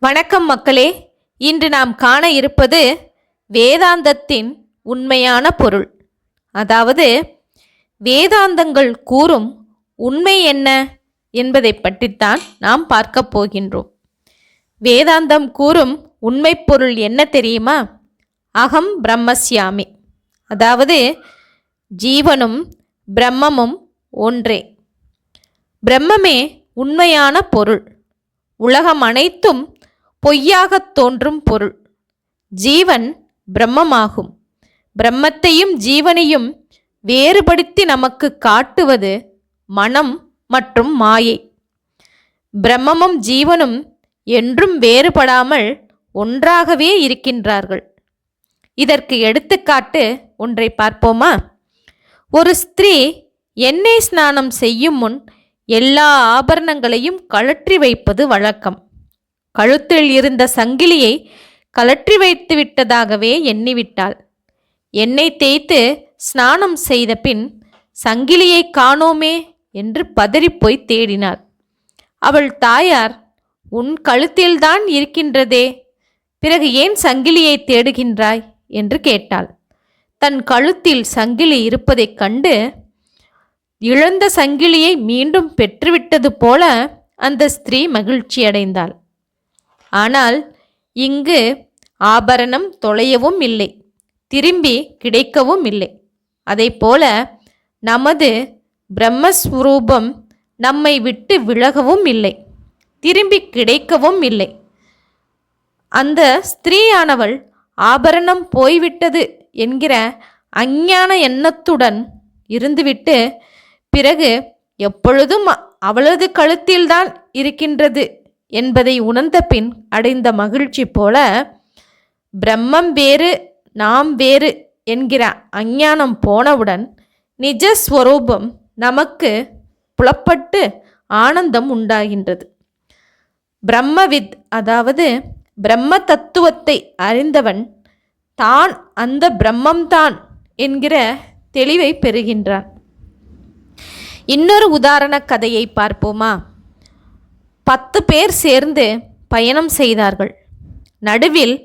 வணக்கம் மக்களே. இன்று நாம் காண இருப்பது வேதாந்தத்தின் உண்மையான பொருள். அதாவது வேதாந்தங்கள் கூறும் உண்மை என்ன என்பதை பற்றித்தான் நாம் பார்க்கப் போகின்றோம். வேதாந்தம் கூறும் உண்மை பொருள் என்ன தெரியுமா? அகம் பிரம்மஸ்யாமி. அதாவது ஜீவனும் பிரம்மமும் ஒன்றே. பிரம்மமே உண்மையான பொருள். உலகம் அனைத்தும் பொய்யாகத் தோன்றும் பொருள். ஜீவன் பிரம்மமாகும். பிரம்மத்தையும் ஜீவனையும் வேறுபடுத்தி நமக்கு காட்டுவது மனம் மற்றும் மாயை. பிரம்மமும் ஜீவனும் என்றும் வேறுபடாமல் ஒன்றாகவே இருக்கின்றார்கள். இதற்கு எடுத்துக்காட்டு ஒன்றை பார்ப்போமா? ஒரு ஸ்திரீ எண்ணெய் ஸ்நானம் செய்யும் முன் எல்லா ஆபரணங்களையும் கழற்றி வைப்பது வழக்கம். கழுத்தில் இருந்த சங்கிலியை கழற்றி வைத்து விட்டதாகவே எண்ணிவிட்டாள். எண்ணெய் தேய்த்து ஸ்நானம் செய்த பின் சங்கிலியை காணோமே என்று பதறிப்போய் தேடினாள். அவள் தாயார் உன் கழுத்தில்தான் இருக்கின்றதே பிறகு ஏன் சங்கிலியை தேடுகின்றாய்? என்று கேட்டாள். தன் கழுத்தில் சங்கிலி இருப்பதைக் கண்டு இழந்த சங்கிலியை மீண்டும் பெற்றுவிட்டது போல அந்த ஸ்திரீ மகிழ்ச்சியடைந்தாள். ஆனால் இங்கு ஆபரணம் தொலையவும் இல்லை திரும்பி கிடைக்கவும் இல்லை. அதைப்போல நமது பிரம்மஸ்வரூபம் நம்மை விட்டு விலகவும் இல்லை திரும்பி கிடைக்கவும் இல்லை. அந்த ஸ்திரீயானவள் ஆபரணம் போய்விட்டது என்கிற அஞ்ஞான எண்ணத்துடன் இருந்துவிட்டு பிறகு எப்பொழுதும் அவளது கழுத்தில்தான் இருக்கின்றது என்பதை உணர்ந்த பின் அடைந்த மகிழ்ச்சி போல பிரம்மம் வேறு நாம் வேறு என்கிற அஞ்ஞானம் போனவுடன் நிஜஸ்வரூபம் நமக்கு புலப்பட்டு ஆனந்தம் உண்டாகின்றது. பிரம்மவித் அதாவது பிரம்ம தத்துவத்தை அறிந்தவன் தான் அந்த பிரம்மம்தான் என்கிற தெளிவை பெறுகின்றான். இன்னொரு உதாரண கதையை பார்ப்போமா? பத்து பேர் சேர்ந்து பயணம் செய்தார்கள். நடுவில்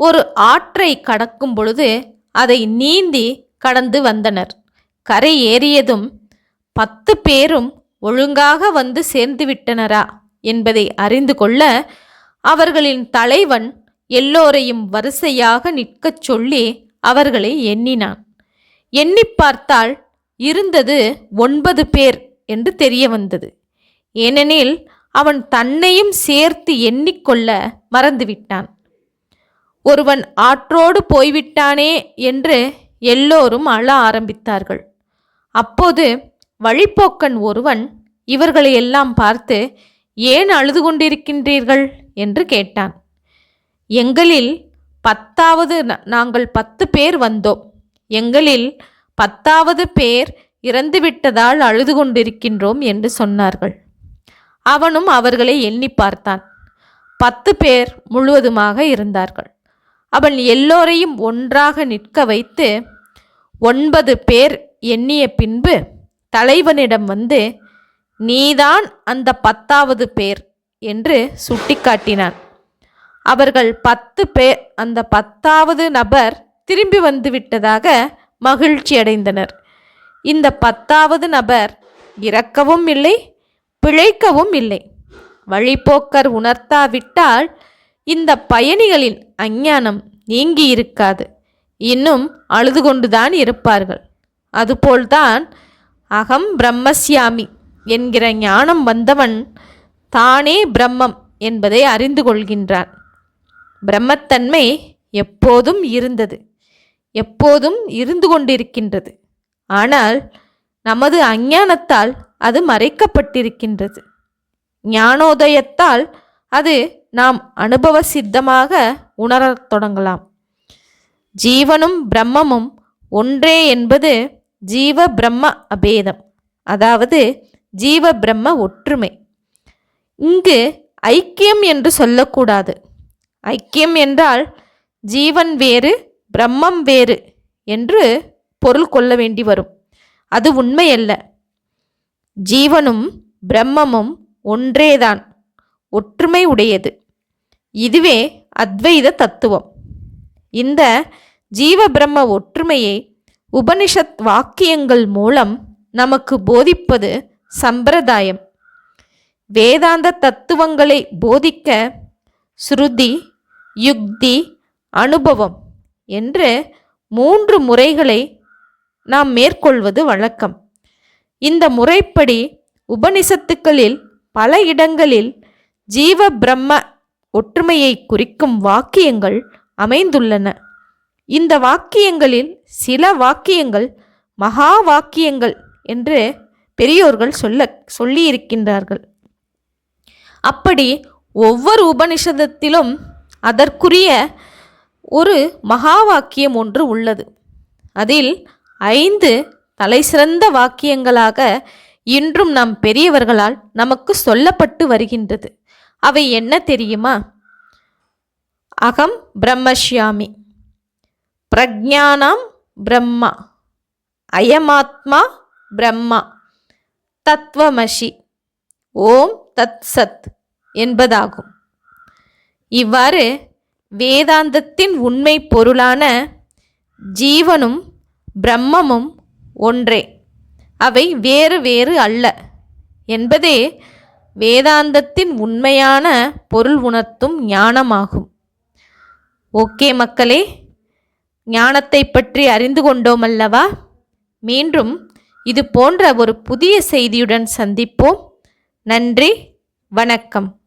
ஒரு ஆற்றை கடக்கும் பொழுது அதை நீந்தி கடந்து வந்தனர். கரை ஏறியதும் பத்து பேரும் ஒழுங்காக வந்து சேர்ந்து விட்டனரா என்பதை அறிந்து கொள்ள அவர்களின் தலைவன் எல்லோரையும் வரிசையாக நிற்கச் சொல்லி அவர்களை எண்ணினான். எண்ணி பார்த்தால் இருந்தது ஒன்பது பேர் என்று தெரிய வந்தது. ஏனெனில் அவன் தன்னையும் சேர்த்து எண்ணிக்கொள்ள மறந்துவிட்டான். ஒருவன் ஆற்றோடு போய்விட்டானே என்று எல்லோரும் அழ ஆரம்பித்தார்கள். அப்போது வழிப்போக்கன் ஒருவன் இவர்களை எல்லாம் பார்த்து ஏன் அழுது கொண்டிருக்கின்றீர்கள்? என்று கேட்டான். எங்களில் பத்தாவது ந- நாங்கள் பத்து பேர் வந்தோம். எங்களில் பத்தாவது பேர் இறந்துவிட்டதால் அழுது கொண்டிருக்கின்றோம் என்று சொன்னார்கள். அவனும் அவர்களை எண்ணி பார்த்தான். பத்து பேர் முழுவதுமாக இருந்தார்கள். அவன் எல்லோரையும் ஒன்றாக நிற்க வைத்து ஒன்பது பேர் எண்ணிய பின்பு தலைவனிடம் வந்து நீதான் அந்த பத்தாவது பேர் என்று சுட்டிக்காட்டினான். அவர்கள் பத்து பேர் அந்த பத்தாவது நபர் திரும்பி வந்துவிட்டதாக மகிழ்ச்சி அடைந்தனர் இந்த பத்தாவது நபர் இறக்கவும் இல்லை பிழைக்கவும் இல்லை. வழிப்போக்கர் உணர்த்தாவிட்டால் இந்த பயணிகளின் அஞ்ஞானம் நீங்கி இருக்காது. இன்னும் அழுது கொண்டுதான் இருப்பார்கள். அதுபோல்தான் அகம் பிரம்மஸ்யாமி என்கிற ஞானம் வந்தவன் தானே பிரம்மம் என்பதை அறிந்து கொள்கின்றான். பிரம்மத்தன்மை எப்போதும் இருந்தது. எப்போதும் இருந்து கொண்டிருக்கின்றது. ஆனால் நமது அஞ்ஞானத்தால் அது மறைக்கப்பட்டிருக்கின்றது. ஞானோதயத்தால் அது நாம் அனுபவ சித்தமாக உணரத் தொடங்கலாம். ஜீவனும் பிரம்மமும் ஒன்றே என்பது ஜீவ பிரம்ம அபேதம். அதாவது ஜீவ பிரம்ம ஒற்றுமை. இங்கு ஐக்கியம் என்று சொல்லக்கூடாது. ஐக்கியம் என்றால் ஜீவன் வேறு பிரம்மம் வேறு என்று பொருள் கொள்ள வேண்டி வரும். அது உண்மையல்ல. ஜீவனும் பிரம்மமும் ஒன்றேதான் ஒற்றுமை உடையது. இதுவே அத்வைத தத்துவம். இந்த ஜீவ பிரம்ம ஒற்றுமையை உபனிஷத் வாக்கியங்கள் மூலம் நமக்கு போதிப்பது சம்பிரதாயம். வேதாந்த தத்துவங்களை போதிக்க ஸ்ருதி யுக்தி அனுபவம் என்று மூன்று முறைகளை நாம் மேற்கொள்வது வழக்கம். இந்த முறைப்படி உபனிஷத்துக்களில் பல இடங்களில் ஜீவ பிரம்ம ஒற்றுமையை குறிக்கும் வாக்கியங்கள் அமைந்துள்ளன. இந்த வாக்கியங்களில் சில வாக்கியங்கள் மகா வாக்கியங்கள் என்று பெரியோர்கள் சொல்ல சொல்லியிருக்கின்றார்கள். அப்படி ஒவ்வொரு உபனிஷதத்திலும் அதற்குரிய ஒரு மகா வாக்கியம் ஒன்று உள்ளது. அதில் ஐந்து தலைசிறந்த வாக்கியங்களாக இன்றும் நம் பெரியவர்களால் நமக்கு சொல்லப்பட்டு வருகின்றது. அவை என்ன தெரியுமா? அகம் பிரம்மஷ்யாமி. பிரஜானாம் பிரம்மா. அயமாத்மா பிரம்மா. தத்வமஷி ஓம் தத் சத் என்பதாகும். இவ்வாறு வேதாந்தத்தின் உண்மை பொருளான ஜீவனும் பிரம்மமும் ஒன்றே. அவை வேறு வேறு அல்ல. என்பதே வேதாந்தத்தின் உண்மையான பொருள் உணர்த்தும் ஞானமாகும். ஓகே மக்களே ஞானத்தை பற்றி அறிந்து கொண்டோம் அல்லவா மீண்டும் இது போன்ற ஒரு புதிய செய்தியுடன் சந்திப்போம். நன்றி வணக்கம்.